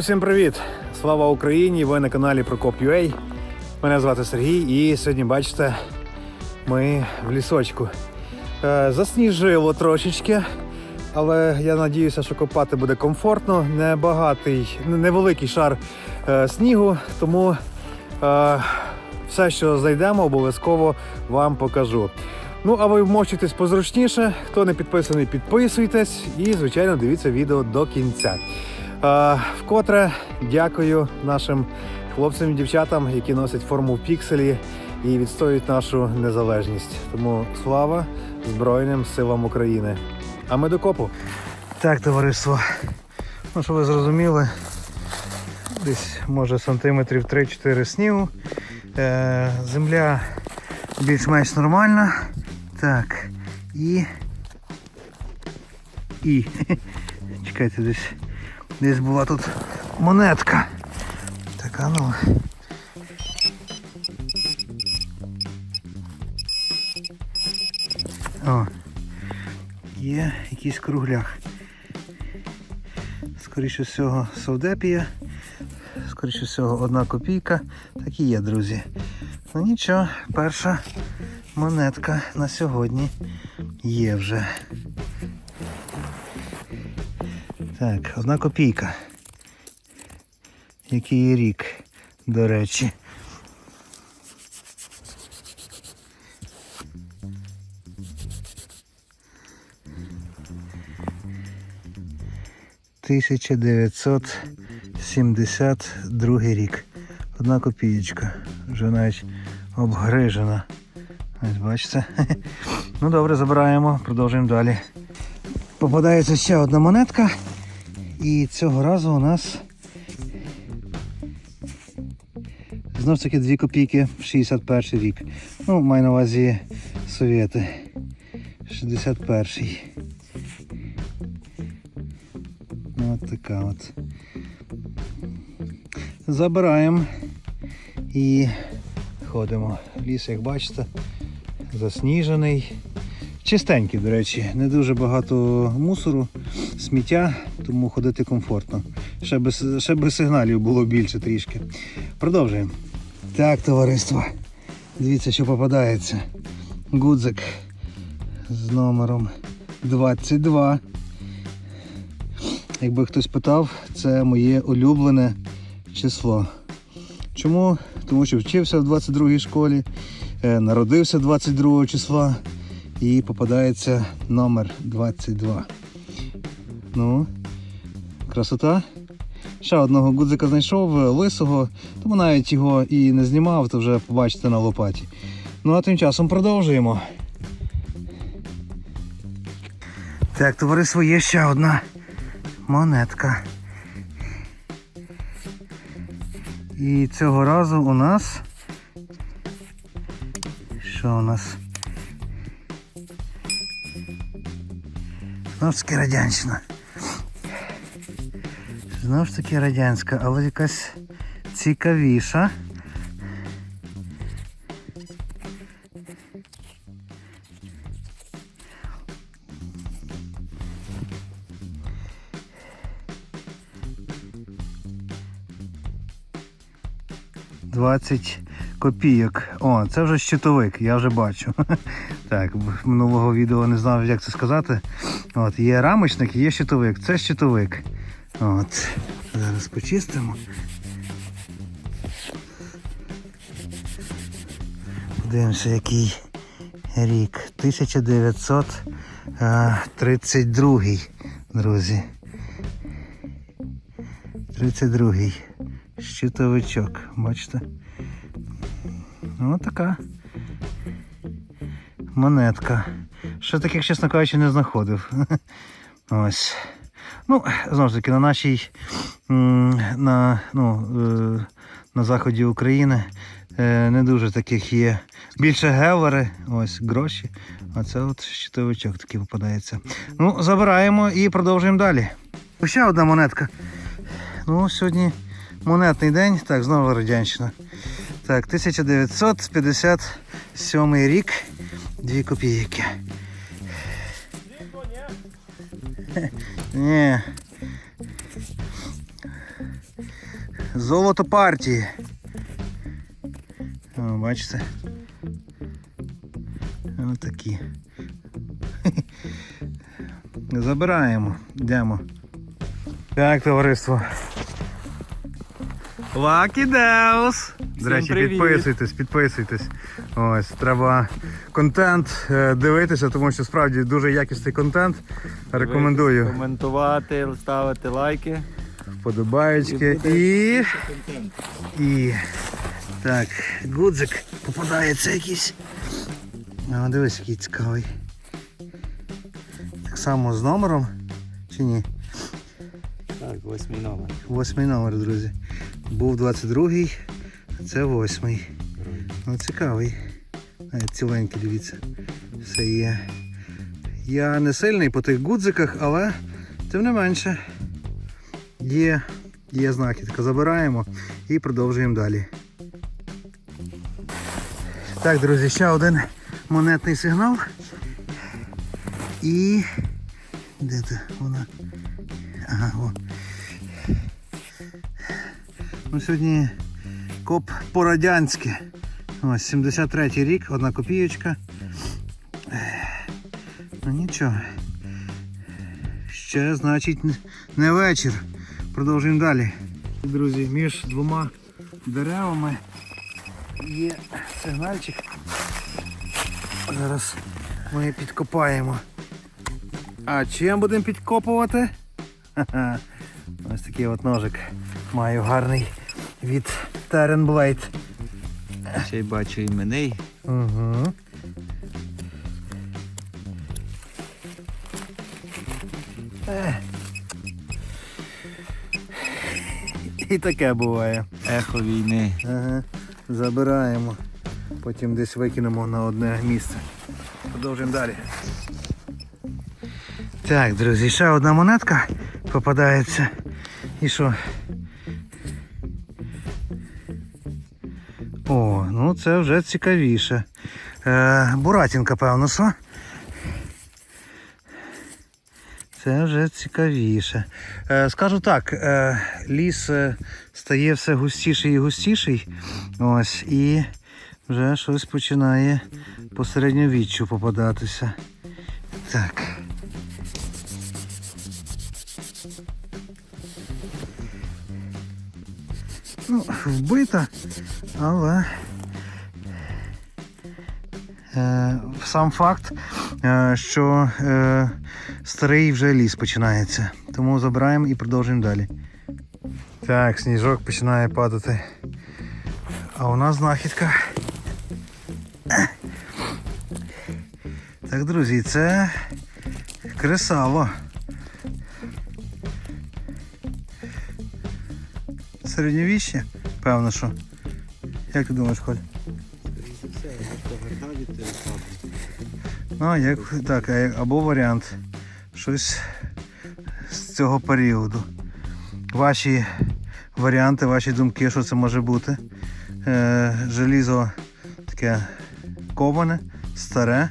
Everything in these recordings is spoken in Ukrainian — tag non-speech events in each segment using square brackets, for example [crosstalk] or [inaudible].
всім привіт! Слава Україні! Ви на каналі Прокоп.ua. Мене звати Сергій і сьогодні бачите, ми в лісочку. Е, Засніжило трошечки, але я надіюся, що копати буде комфортно. Небагатий, невеликий шар е, снігу, тому е, все, що знайдемо, обов'язково вам покажу. Ну, а ви вмочитесь позручніше. Хто не підписаний, підписуйтесь і, звичайно, дивіться відео до кінця. Вкотре дякую нашим хлопцям і дівчатам, які носять форму в пікселі і відстоюють нашу незалежність. Тому слава Збройним силам України. А ми до копу. Так, товариство. Ну, що ви зрозуміли, десь може сантиметрів 3-4 снігу. Е, земля більш-менш нормальна. Так. І. І. [laughs] Чекайте, десь. Десь була тут монетка. Так, а ну. О. Є якийсь кругляк. Скоріше всього, совдепія. Скоріше всього, одна копійка. Так і є, друзі. Ну нічого, перша монетка на сьогодні є вже. Так, одна копійка. Який рік, до речі. Тисяча дев'ятсот сімдесят другий рік. Одна копієчка. Вже навіть обгрижена. Ось бачите. [laughs] Ну добре, забираємо, продовжуємо далі. Попадається ще одна монетка. І цього разу у нас знову ж таки 2 копійки 61 рік. Ну, маю на увазі совєти. 61-й. Ну, От така от. Забираємо і ходимо. Ліс, як бачите, засніжений. Чистенький, до речі, не дуже багато мусору, сміття, тому ходити комфортно. Ще би, ще би сигналів було більше трішки. Продовжуємо. Так, товариство. Дивіться, що попадається. Гудзик з номером 22. Якби хтось питав, це моє улюблене число. Чому? Тому що вчився в 22-й школі, е, народився 22 числа і попадається номер 22. Ну, красота. Ще одного гудзика знайшов лисого, тому навіть його і не знімав, то вже побачите на лопаті. Ну а тим часом продовжуємо. Так, товариство, є ще одна монетка. І цього разу у нас. Що у нас? Знову ж радянщина. Знову ж таки радянська, але якась цікавіша. Двадцять копійок. О, це вже щитовик, я вже бачу. [laughs] Так, минулого відео не знав, як це сказати. От, є рамочник, є щитовик. Це щитовик. От. Зараз почистимо. Подивимося, який рік. 1932, друзі. 32-й. Щитовичок, бачите? Ось така монетка. Ще таких, чесно кажучи, не знаходив. [laughs] Ось. Ну, знову ж таки, на нашій на, ну, е, на заході України е, не дуже таких є. Більше гевери, ось гроші. А це от щитовичок такий попадається. Ну, забираємо і продовжуємо далі. Ще одна монетка. Ну, сьогодні монетний день. Так, знову радянщина. Так, 1957 рік. Дві копійки. Ні. Золото партії. О, бачите? Ось такі. [laughs] Забираємо, йдемо. Так, товариство. Lucky Deus! До речі, підписуйтесь, підписуйтесь. Ось, треба контент е, дивитися, тому що справді дуже якісний контент. Рекомендую. Коментувати, ставити лайки. Вподобаєчки і. І. Так, гудзик попадається якийсь. О, дивись, який цікавий. Так само з номером. Чи ні? Так, восьмий номер. Восьмий номер, друзі. Був 22-й, а це восьмий. Ну, цікавий. Навіть ціленький, дивіться. Все є. Я не сильний по тих гудзиках, але тим не менше є, є знахідка. Забираємо і продовжуємо далі. Так, друзі, ще один монетний сигнал. І. Де це вона? Ага, о. Ну, сьогодні коп по-радянськи. Ось 73-й рік, одна копійочка. Ну. Ще, значить, не- вечір. Продовжуємо далі. Друзі, між двома деревами є сигнальчик. Зараз ми підкопаємо. А чим будемо підкопувати? Ха-ха. [laughs] Ось такий от ножик. Маю гарний від Terran Blade. Ще й бачу іменний. Угу. І таке буває. Ехо війни. Ага. Забираємо. Потім десь викинемо на одне місце. Продовжуємо далі. Так, друзі, ще одна монетка попадається. І що? О, ну це вже цікавіше. Е, Буратінка, певно, що? Це вже цікавіше. Е, скажу так, е, ліс е, стає все густіший і густіший. Ось, і вже щось починає по середньовіччю попадатися. Так. Ну, вбита, але сам факт, що е, старий вже ліс починається. Тому забираємо і продовжуємо далі. Так, сніжок починає падати. А у нас знахідка. Так, друзі, це кресало. Середньовіще? Певно, що. Як ти думаєш, Коль? Ну, як так, або варіант. Щось з цього періоду. Ваші варіанти, ваші думки, що це може бути. Е, желізо таке коване, старе.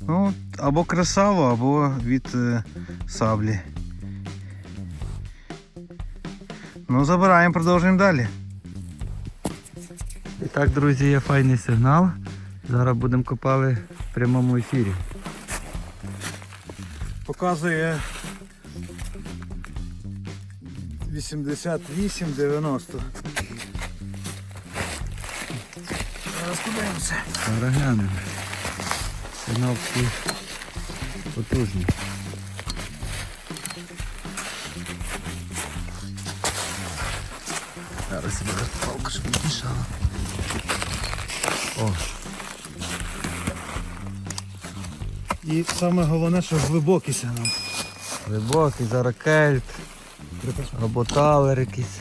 Ну, або кресало, або від е, саблі. Ну, забираємо, продовжуємо далі. І так, друзі, є файний сигнал. Зараз будемо копали в прямому ефірі. Показує 88-90. Зараз подивимося. Зараз глянемо. Сигнал такий потужний. Зараз я палку, щоб не мішала. О, І саме головне, що глибокий сигнал. глибокий, зараз кельт. Або талер якийсь.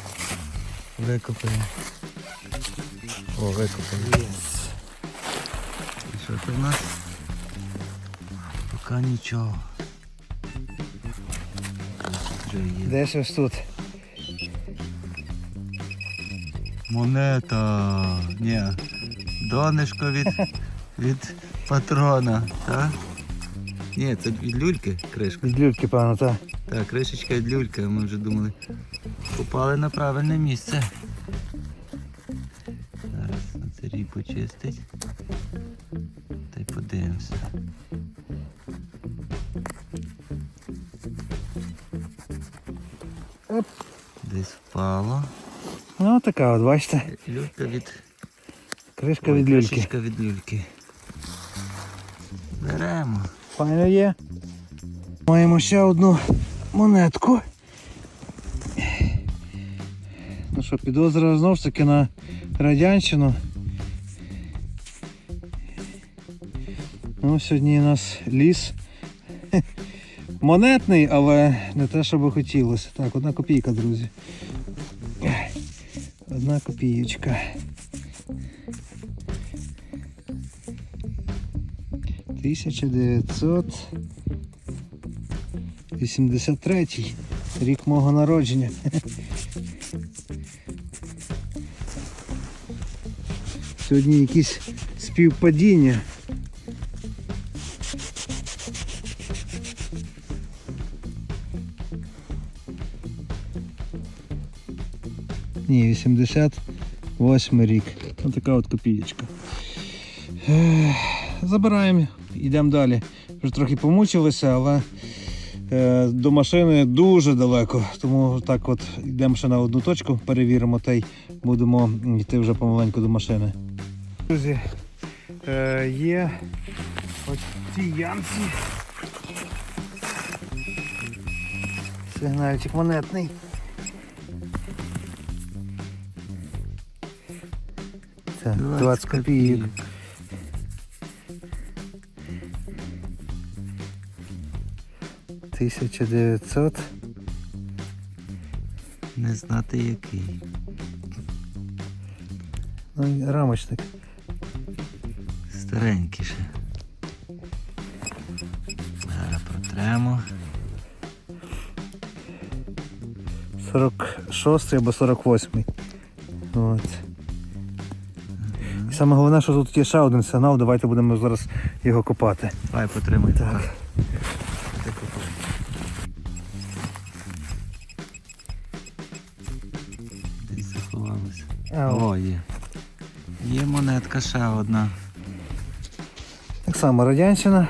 Викопаємо. О, викопаємо. І що це в нас? Поки нічого. Є. Десь ось тут. Монета. Ні. Донечко від, від патрона, так? Ні, це від люльки кришка. Від люльки, певно, так. Так, кришечка від люльки, ми вже думали. Попали на правильне місце. Зараз Сергій почистить. Та й подивимося. Оп. Десь впало. Ну, така от, бачите, Люлька від Кришка Ой, від люльки. Кришечка від люльки. Беремо. Файно є. Маємо ще одну монетку. Ну що, підозра знову ж таки на радянщину. Ну, Сьогодні у нас ліс. [laughs] Монетний, але не те, що би хотілося. Так, одна копійка, друзі. Одна копійка. 1983 рік мого народження. Сьогодні якісь співпадіння. Ні, 88 рік. Ось така от копієчка. Забираємо, йдемо далі. Вже трохи помучилися, але е, до машини дуже далеко. Тому так от йдемо ще на одну точку, перевіримо та й будемо йти вже помаленьку до машини. Друзі, е, є ось ці ямці. Сигнальчик монетний. Це 20 копійок. 1900 Не знати який. ну, рамочник. Старенький ще. Зараз протремо. 46 або 48. От. І саме головне, що тут є ще один сигнал, давайте будемо зараз його копати. Давай потримай. Так. О, є. Є монетка ще одна. Так само радянщина.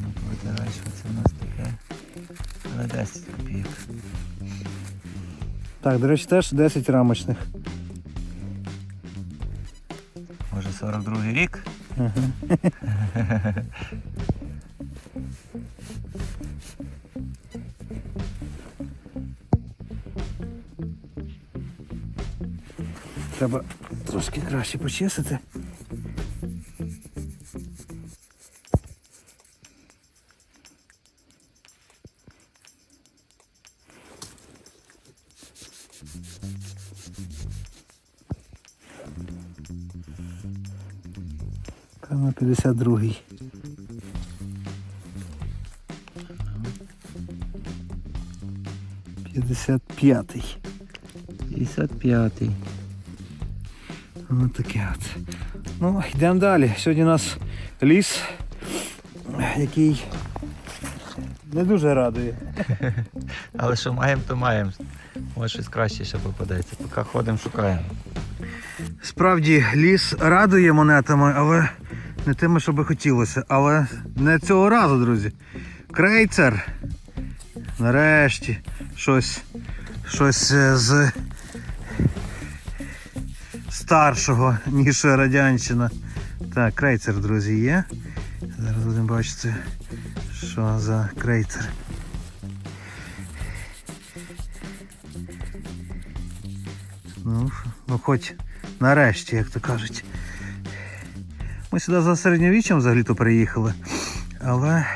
Ну, витирай, що це у нас таке. Але 10 копійок. Так, до речі, теж 10 рамочних. Може 42 рік? Треба трошки краще почистити. Кана 52. П'ятдесят п'ятий. 55-й. Ось таке от. Ну, йдемо далі. Сьогодні у нас ліс, який не дуже радує. [laughs] Але що маємо, то маємо. Може щось краще ще попадеться. Поки ходимо, шукаємо. Справді ліс радує монетами, але не тими, що би хотілося. Але не цього разу, друзі. Крейцер. Нарешті щось, щось е, з старшого, ніж радянщина. Так, крейцер, друзі, є. Зараз будемо бачити, що за крейцер. Ну, ну хоч нарешті, як то кажуть. Ми сюди за середньовіччям взагалі-то приїхали. Але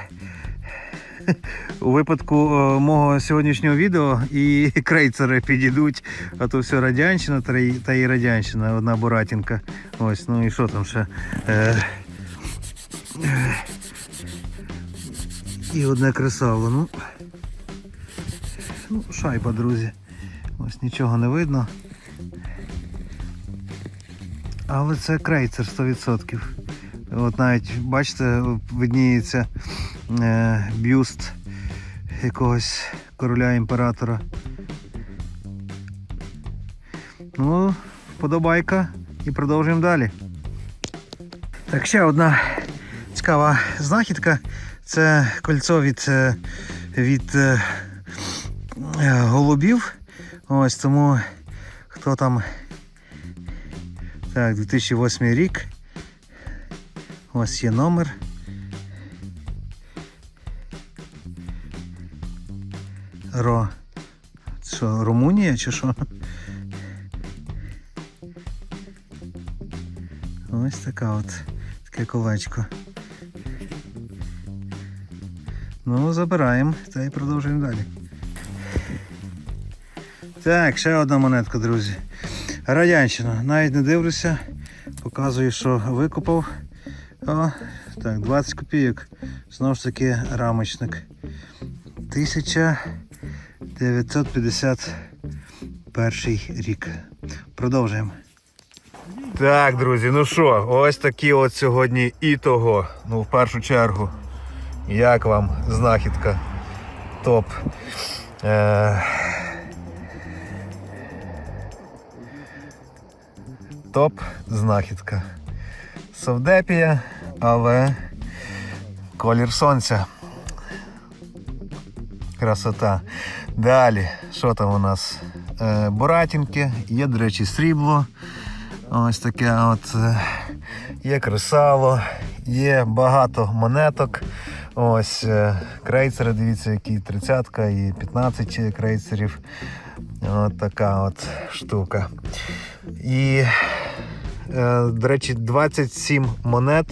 у випадку е, мого сьогоднішнього відео і крейцери підійдуть, а то все радянщина та і радянщина, одна буратінка. Ось, ну і що там ще? Е, е, і одне кресало. Ну, ну, шайба, друзі. Ось нічого не видно. Але це крейцер 100%. От навіть, бачите, видніється бюст якогось короля імператора. Ну, вподобайка і продовжуємо далі. Так, ще одна цікава знахідка. Це кольцо від, е, від е, е, голубів. Ось тому хто там. Так, 2008 рік. Ось є номер. Ро. Що, Румунія чи що? Ось така от таке колечко. Ну, забираємо та й продовжуємо далі. Так, ще одна монетка, друзі. Радянщина. Навіть не дивлюся. Показую, що викупав. О, так, 20 копійок. Знову ж таки рамочник. 1951 рік. Продовжуємо. Так, друзі, ну що, ось такі от сьогодні і того. Ну, в першу чергу, як вам знахідка топ. Е... Топ знахідка. Совдепія, але колір сонця. Красота. Далі, що там у нас? Е, Боратінки, є, до речі, срібло. Ось таке от е, є кресало, є багато монеток. Ось е, крейцери, дивіться, які 30 і 15 крейцерів. От така от штука. І, до речі, 27 монет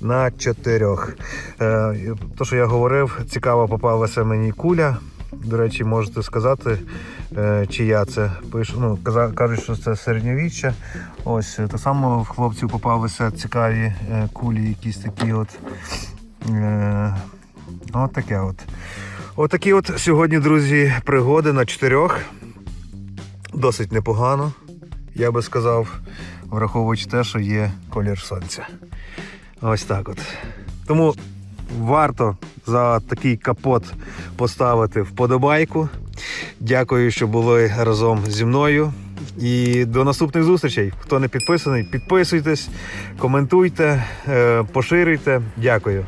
на чотирьох. Е, То, що я говорив, цікаво попалася мені куля. До речі, можете сказати, е, чия це. Пишу, ну, кажуть, що це середньовіччя. Ось е, так само в хлопців попалися цікаві е, кулі, якісь такі от. От таке от. Отакі от сьогодні, друзі, пригоди на чотирьох. Досить непогано, я би сказав, враховуючи те, що є колір сонця. Ось так от. Тому варто за такий капот поставити вподобайку. Дякую, що були разом зі мною. І до наступних зустрічей. Хто не підписаний, підписуйтесь, коментуйте, е, поширюйте. Дякую.